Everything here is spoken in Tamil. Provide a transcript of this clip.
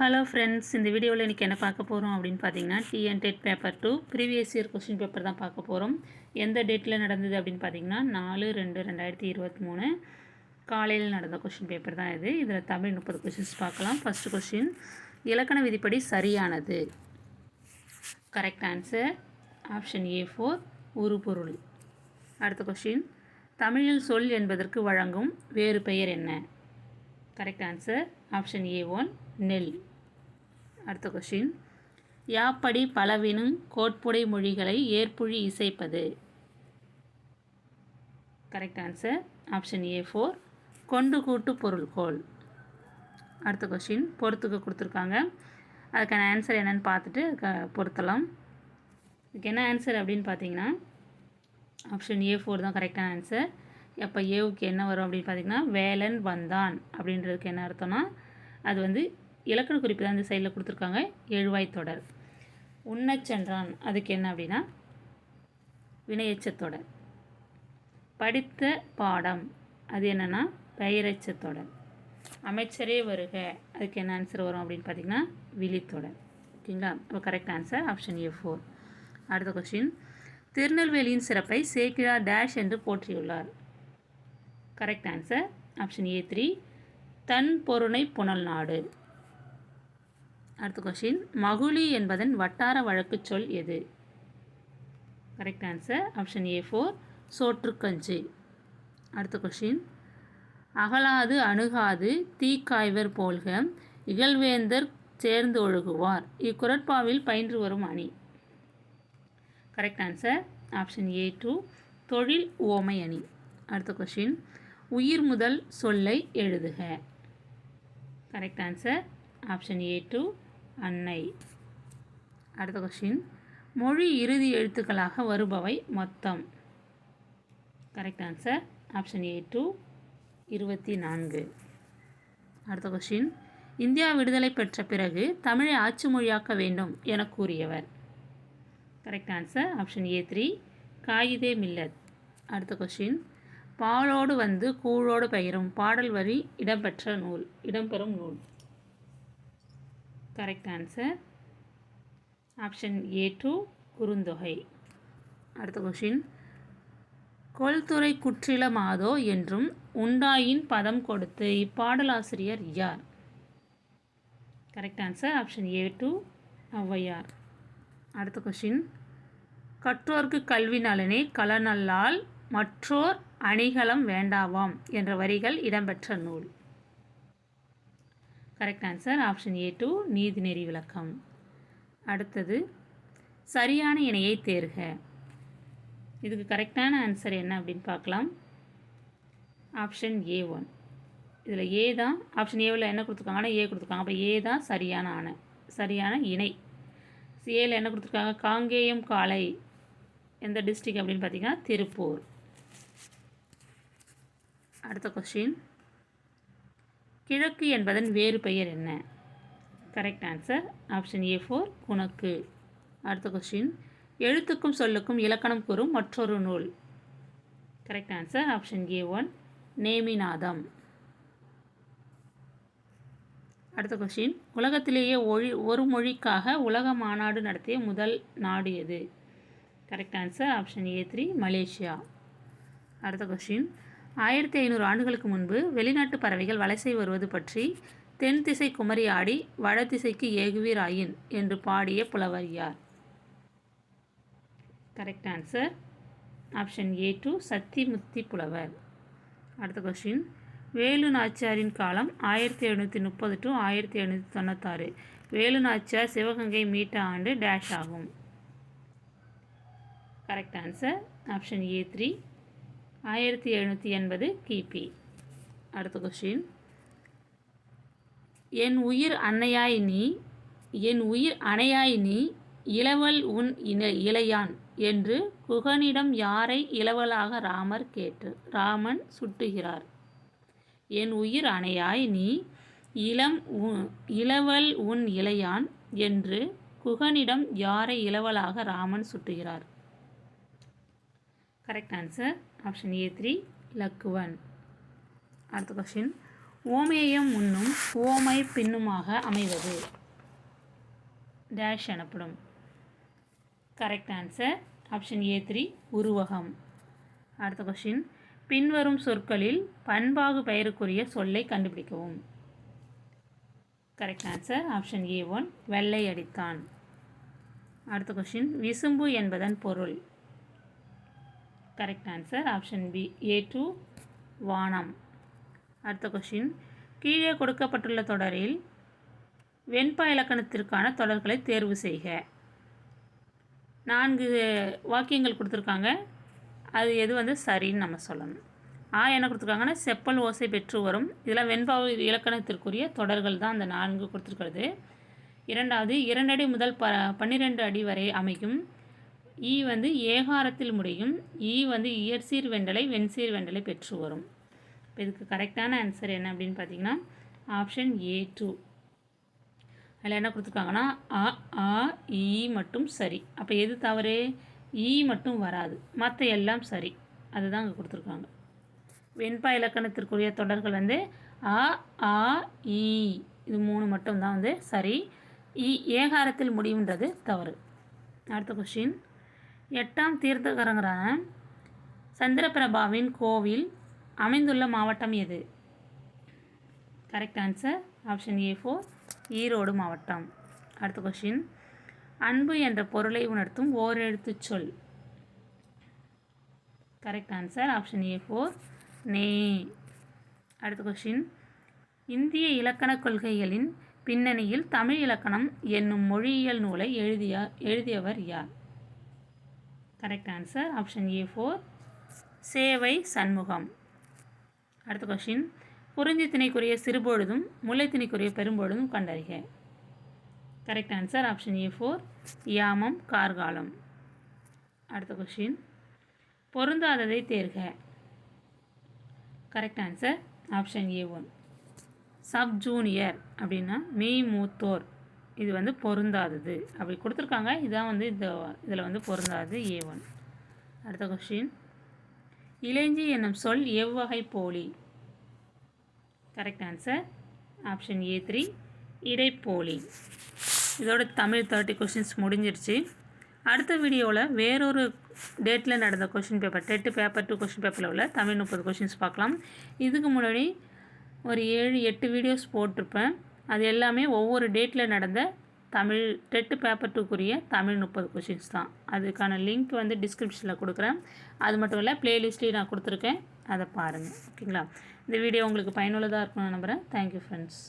ஹலோ ஃப்ரெண்ட்ஸ் இந்த வீடியோவில் இன்றைக்கி என்ன பார்க்க போகிறோம் அப்படின்னு பார்த்தீங்கன்னா TN TET paper two previous year question paper தான் பார்க்க போகிறோம் எந்த டேட்டில் நடந்தது அப்படின்னு பார்த்தீங்கன்னா நாலு ரெண்டு ரெண்டாயிரத்தி இருபத்தி மூணு காலையில் நடந்த கொஸ்டின் பேப்பர் தான் இது. இதில் தமிழ் முப்பது கொஸ்டின்ஸ் பார்க்கலாம். ஃபஸ்ட்டு கொஸ்டின் இலக்கண விதிப்படி சரியானது? Correct answer option A four உருபொருள் அடுத்த கொஸ்டின் தமிழில் சொல் என்பதற்கு வழங்கும் வேறு பெயர் என்ன? Correct answer option A one நெல். அடுத்த கொஷின் யாப்படி பலவினும் கோட்புடை மொழிகளை ஏற்புழி இசைப்பது? Correct answer option A four கொண்டு கூட்டு பொருள்கோள். அடுத்த கொஷின் பொறுத்துக்க கொடுத்துருக்காங்க. அதுக்கான ஆன்சர் என்னன்னு பார்த்துட்டு பொருத்தலாம். இதுக்கு என்ன ஆன்சர் அப்படின்னு பார்த்தீங்கன்னா ஆப்ஷன் ஏ ஃபோர் தான் கரெக்டான ஆன்சர் அப்போ ஏவுக்கு என்ன வரும் அப்படின்னு பார்த்தீங்கன்னா வேலன் வந்தான் அப்படின்றதுக்கு என்ன அர்த்தம்னா அது வந்து இலக்கண குறிப்பு தான் இந்த சைடில் கொடுத்துருக்காங்க. எழுவாய் தொடர். உண்ணச்சென்றான் அதுக்கு என்ன அப்படின்னா? வினையச்சத்தொடர் படித்த பாடம். அது என்னென்னா? பெயரச்சத்தொடர் அமைச்சரே வருக. அதுக்கு என்ன ஆன்சர் வரும் அப்படின்னு பார்த்தீங்கன்னா? விழித்தொடர் ஓகேங்களா? இப்போ correct answer option A four அடுத்த கொஸ்டின் திருநெல்வேலியின் சிறப்பை சேக்கிழா டேஷ் என்று போற்றியுள்ளார். Correct answer option A three தன் பொருணை புனல் நாடு. அடுத்த கொஷின் மகுளி என்பதன் வட்டார வழக்குச் சொல் எது? Correct answer option A four சோற்றுக்கஞ்சு. அடுத்த கொஷின் அகலாது அணுகாது தீக்காய்வர் போல்க இகழ்வேந்தர் சேர்ந்து ஒழுகுவார். இக்குரட்பாவில் பயின்று வரும் அணி. Correct answer option A two தொழில் ஓமை அணி. அடுத்த கொஷின் உயிர் முதல் சொல்லை எழுதுக. Correct answer option A two அன்னை. அடுத்த கொஸ்டின் மொழி இறுதி எழுத்துக்களாக வருபவை மொத்தம். Correct answer option A two இருபத்தி நான்கு அடுத்த கொஸ்டின் இந்தியா விடுதலை பெற்ற பிறகு தமிழை ஆட்சி மொழியாக்க வேண்டும் என கூறியவர். Correct answer option A three Quaide Millath. அடுத்த கொஸ்டின் பாலோடு வந்து கூழோடு பெயரும் பாடல் வரி இடம்பெற்ற நூல். இடம்பெறும் நூல். Correct answer option A two Kurunthogai. அடுத்த கொஷின் கொல்துறை குற்றில மாதோ என்றும் உண்டாயின் பதம் கொடுத்து இப்பாடலாசிரியர் யார்? Correct answer option A two Avvaiyar. அடுத்த கொஷின் கற்றோர்க்கு கல்வி நலனே கலநல்லால் மற்றோர் அணிகலம் வேண்டாவாம் என்ற வரிகள் இடம்பெற்ற நூல். Correct answer option A two Neethineri Vilakkam. அடுத்தது சரியான இணையை தேர்க. இதுக்கு கரெக்டான ஆன்சர் என்ன அப்படின்னு பார்க்கலாம். ஆப்ஷன் ஏ ஒன் இதில் ஏ தான் ஆப்ஷன் ஏவில் என்ன கொடுத்துருக்காங்கன்னா ஏ கொடுத்துருக்காங்க. அப்போ ஏ தான் சரியான ஆணை சரியான இணை. ஏல என்ன கொடுத்துருக்காங்க? காங்கேயம் காலை எந்த டிஸ்ட்ரிக் அப்படின்னு பார்த்தீங்கன்னா திருப்பூர். அடுத்த கொஸ்டின் கிழக்கு என்பதன் வேறு பெயர் என்ன? Correct answer option A four குணக்கு அடுத்த கொஸ்டின் எழுத்துக்கும் சொல்லுக்கும் இலக்கணம் கூறும் மற்றொரு நூல். Correct answer option A one Neminatham. அடுத்த கொஸ்டின் உலகத்திலேயே ஒழி ஒரு மொழிக்காக உலக மாநாடு நடத்திய முதல் நாடு எது? Correct answer option A three Malaysia. அடுத்த கொஸ்டின் ஆயிரத்தி ஐநூறு ஆண்டுகளுக்கு முன்பு வெளிநாட்டு பறவைகள் வலசை வருவது பற்றி தென் திசை குமரி ஆடி வடதிசைக்கு ஏகுவீர் ஆயின் என்று பாடிய புலவர் யார்? Correct answer option A two Sathimuthi புலவர். அடுத்த கொஸ்டின் வேலு நாச்சியாரின் காலம் ஆயிரத்தி எழுநூற்றி முப்பது டு ஆயிரத்தி எழுநூற்றி தொண்ணூத்தாறு. வேலு நாச்சியார் சிவகங்கை மீட்ட ஆண்டு டேஷ் ஆகும். Correct answer option A three ஆயிரத்தி எழுநூற்றி எண்பது கிபி. அடுத்த கொஸ்டின் என் உயிர் அன்னையாய் நீ என் உயிர் அணையாய் நீ இளவல் உன் இன இளையான் என்று குகனிடம் யாரை இளவலாக ராமர் கேட்டு ராமன் சுட்டுகிறார்? என் உயிர் அணையாய் நீ இளம் இளவல் உன் இளையான் என்று குகனிடம் யாரை இளவலாக Raman சுட்டுகிறார்? Correct answer option A three Lakkuvan அடுத்த கொஷின் ஓமேயம் முன்னும் ஓமை பின்னுமாக அமைவது. டேஷ் எனப்படும். Correct answer option A three உருவகம். அடுத்த கொஷின் பின்வரும் சொற்களில் பண்பாகு பெயருக்குரிய சொல்லை கண்டுபிடிக்கவும். Correct answer option A one வெள்ளை அடித்தான். அடுத்த கொஷின் விசும்பு என்பதன் பொருள். Correct answer option B A two வானம். அடுத்த கொஷின் கீழே கொடுக்கப்பட்டுள்ள தொடரில் வெண்பா இலக்கணத்திற்கான தொடர்களை தேர்வு செய்க. நான்கு வாக்கியங்கள் கொடுத்துருக்காங்க. அது எது வந்து சரின்னு நம்ம சொல்லணும். ஆ என்ன கொடுத்துருக்காங்கன்னா செப்பல் ஓசை பெற்று வரும். இதெல்லாம் வெண்பா இலக்கணத்திற்குரிய தொடர்கள் தான் அந்த நான்கு கொடுத்துருக்கிறது. இரண்டாவது இரண்டடி முதல் ப பன்னிரெண்டு அடி வரை அமையும் ஈ வந்து ஏகாரத்தில் முடியும். ஈ வந்து இயற்சீர் வெண்டலை வெண்சீர் வெண்டலை பெற்று வரும். இப்போ இதுக்கு கரெக்டான ஆன்சர் என்ன அப்படின்னு பார்த்தீங்கன்னா ஆப்ஷன் ஏ டூ அதில் என்ன கொடுத்துருக்காங்கன்னா அ ஆ ஈ மட்டும் சரி. அப்போ எது தவறு? ஈ மட்டும் வராது. மற்ற எல்லாம் சரி. அதுதான் அங்கே கொடுத்துருக்காங்க. வெண்பா இலக்கணத்திற்குரிய தொடர்கள் வந்து அ ஆ ஈ. இது மூணு மட்டும் தான் வந்து சரி. இ ஏகாரத்தில் முடியுன்றது தவறு. அடுத்த கொஷின் எட்டாம் தீர்த்தகரங்கரான சந்திரபிரபாவின் கோவில் அமைந்துள்ள மாவட்டம் எது? Correct answer option A four Erode மாவட்டம். அடுத்த கொஷின் அன்பு என்ற பொருளை உணர்த்தும் ஓரெழுத்து சொல். Correct answer option A four நே. அடுத்த கொஷின் இந்திய இலக்கணக் கொள்கைகளின் பின்னணியில் தமிழ் இலக்கணம் என்னும் மொழியியல் நூலை எழுதிய எழுதியவர் யார்? Correct answer option A four சேவை சண்முகம். அடுத்த கொஷின் குறிஞ்சி திணைக்குரிய சிறுபொழுதும் முல்லை திணைக்குரிய பெரும்பொழுதும் கண்டறிக. Correct answer option A four யாமம் கார்காலம். அடுத்த கொஷின் பொருந்தாததை தேர்க. Correct answer option A one sub junior அப்படின்னா மெய் மூத்தோர். இது வந்து பொருந்தாதது. அப்படி கொடுத்துருக்காங்க. இதுதான் வந்து இந்த இதில் வந்து பொருந்தாதது ஏ ஒன் அடுத்த கொஷின் இளைஞ்சி என்னும் சொல் எவ்வகை போலி? Correct answer option A three இடைப்போலி. இதோட தமிழ் தேர்ட்டி கொஷின்ஸ் முடிஞ்சிருச்சு. அடுத்த வீடியோவில் வேறொரு டேட்டில் நடந்த question paper TET paper two question பேப்பரில் உள்ள தமிழ் முப்பது கொஷின்ஸ் பார்க்கலாம். இதுக்கு முன்னாடி ஒரு ஏழு எட்டு வீடியோஸ் போட்டிருப்பேன். அது எல்லாமே ஒவ்வொரு டேட்டில் நடந்த தமிழ் டெட்டு பேப்பர் டூக்குரிய தமிழ் முப்பது கொஷின்ஸ் தான். அதுக்கான லிங்க் வந்து டிஸ்கிரிப்ஷனில் கொடுக்குறேன். அது மட்டும் இல்லை ப்ளேலிஸ்ட்லேயும் நான் கொடுத்துருக்கேன். அதை பாருங்கள் ஓகேங்களா? இந்த வீடியோ உங்களுக்கு பயனுள்ளதாக இருக்கும்னு நம்புகிறேன் தேங்க்யூ ஃப்ரெண்ட்ஸ்